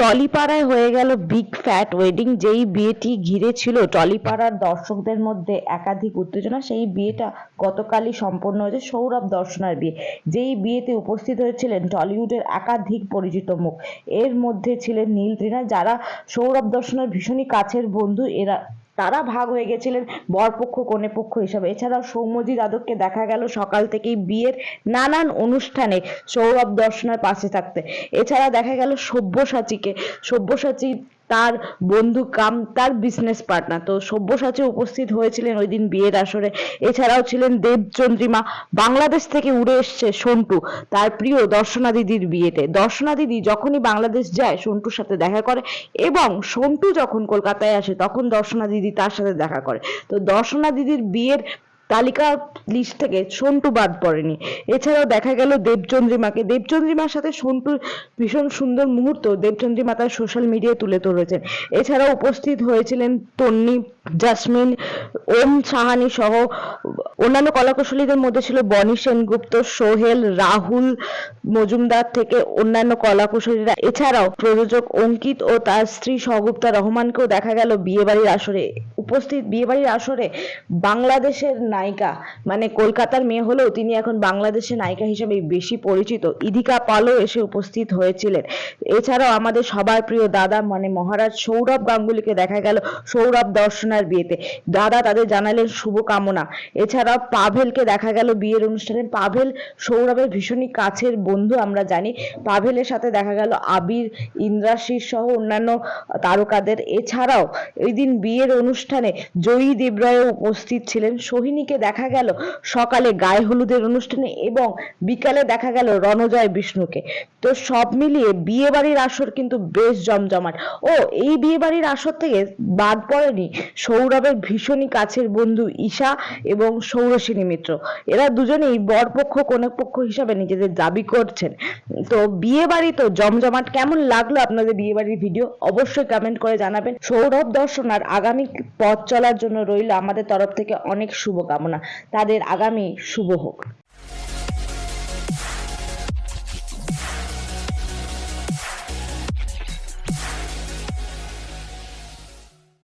টলিপাড়ায় হয়ে গেল big fat wedding. যেই বিয়েটি ঘিরে ছিল টলিপাড়ার দর্শকদের মধ্যে একাধিক উত্তেজনা, সেই বিয়েটা গতকালই সম্পন্ন হয়েছে সৌরভ দর্শনার বিয়ে। যেই বিয়েতে উপস্থিত হয়েছিলেন টলিউডের একাধিক পরিচিত মুখ, এর মধ্যে ছিলেন নীল তৃণা যারা সৌরভ দর্শনের ভীষণই কাছের বন্ধু, এরা তারা ভাগ হয়ে গেছিলেন বরপক্ষ কনে পক্ষ হিসাবে। এছাড়াও সৌম্যজি যাদবকে দেখা গেল সকাল থেকেই বিয়ের নানান অনুষ্ঠানে, সৌরভ দর্শনের পাশে থাকতে। এছাড়া দেখা গেল সব্যসাচীকে। সব্যসাচী তার বন্ধু কাম, তার বিজনেস পার্টনার তো সব্যসাচী উপস্থিত হয়েছিলেন ওই দিন বিয়ের আসরে। এছাড়াও ছিলেন দেবচন্দ্রিমা, বাংলাদেশ থেকে উড়ে এসছে সন্টু, তার প্রিয় দর্শনা দিদির বিয়েতে। দর্শনা দিদি যখনই বাংলাদেশ যায়, সন্টুর সাথে দেখা করে এবং সন্টু যখন কলকাতায় আসে, তখন দর্শনা দিদি তার সাথে দেখা করে। তো দর্শনা দিদির বিয়ের তালিকা লিস্ট থেকে সন্টু বাদ পড়েনি। এছাড়াও দেখা গেল দেবচন্দ্রিমাকে দেবচন্দ্রিমার সাথে সন্টুর ভীষণ সুন্দর মুহূর্ত দেবচন্দ্রিমা তার সোশ্যাল মিডিয়ায় তুলে ধরেছেন। এছাড়াও উপস্থিত হয়েছিলেন তন্নি, জাসমিন, ওম সাহানি সহ অন্যান্য কলাকুশলীদের মধ্যে ছিল বনি সেনগুপ্ত, সোহেল, রাহুল মজুমদার থেকে অন্যান্য কলাকুশলীরা। এছাড়াও প্রযোজক অঙ্কিত ও তার স্ত্রী সহগুপ্তা রহমানকেও দেখা গেল বিয়েবাড়ির আসরে। উপস্থিত বিয়েবাড়ির আসরে বাংলাদেশের নায়িকা মানে কলকাতার মেয়ে হলেও তিনি এখন বাংলাদেশের নায়িকা হিসেবে বেশি পরিচিত। ইদিকা পালও এসে উপস্থিত হয়েছিলেন। এছাড়াও আমাদের সবার প্রিয় দাদা মানে মহারাজ সৌরভ গাঙ্গুলিকে দেখা গেল সৌরভ দর্শনার বিয়েতে। দাদা তাদের জানালেন শুভকামনা। এছাড়াও পাভেলকে দেখা গেল বিয়ের অনুষ্ঠানে। পাভেল সৌরভের ভীষণই কাছের বন্ধু আমরা জানি। পাভেলের সাথে দেখা গেল আবির ইন্দ্রাশিস সহ অন্যান্য তারকাদের। এছাড়াও ওই দিন বিয়ের অনুষ্ঠানে জয়ী দেবরায়ও উপস্থিত ছিলেন। সোহিনীকে দেখা গেল সকালে গায়ে হলুদের অনুষ্ঠানে এবং বিকালে দেখা গেল রণজয় বিষ্ণুকে। তো সব মিলিয়ে বিয়ে বাড়ির আসর কিন্তু বেশ জমজমাট। ও, এই বিয়ে বাড়ির আসর থেকে বাদ পড়েনি সৌরভের ভীষণই কাছের বন্ধু ঈশা এবং সৌরসিনী মিত্র। এরা দুজনেই বরপক্ষ কনেপক্ষ পক্ষ হিসাবে নিজেদের দাবি করছেন। তো বিয়ে বাড়ি তো জমজমাট। কেমন লাগল আপনাদের বিয়ে বাড়ির ভিডিও? অবশ্যই কমেন্ট করে জানাবেন। সৌরভ দর্শনার আগামী পথ চলার জন্য রইল আমাদের তরফ থেকে অনেক শুভকামনা। তাদের আগামী শুভ হোক।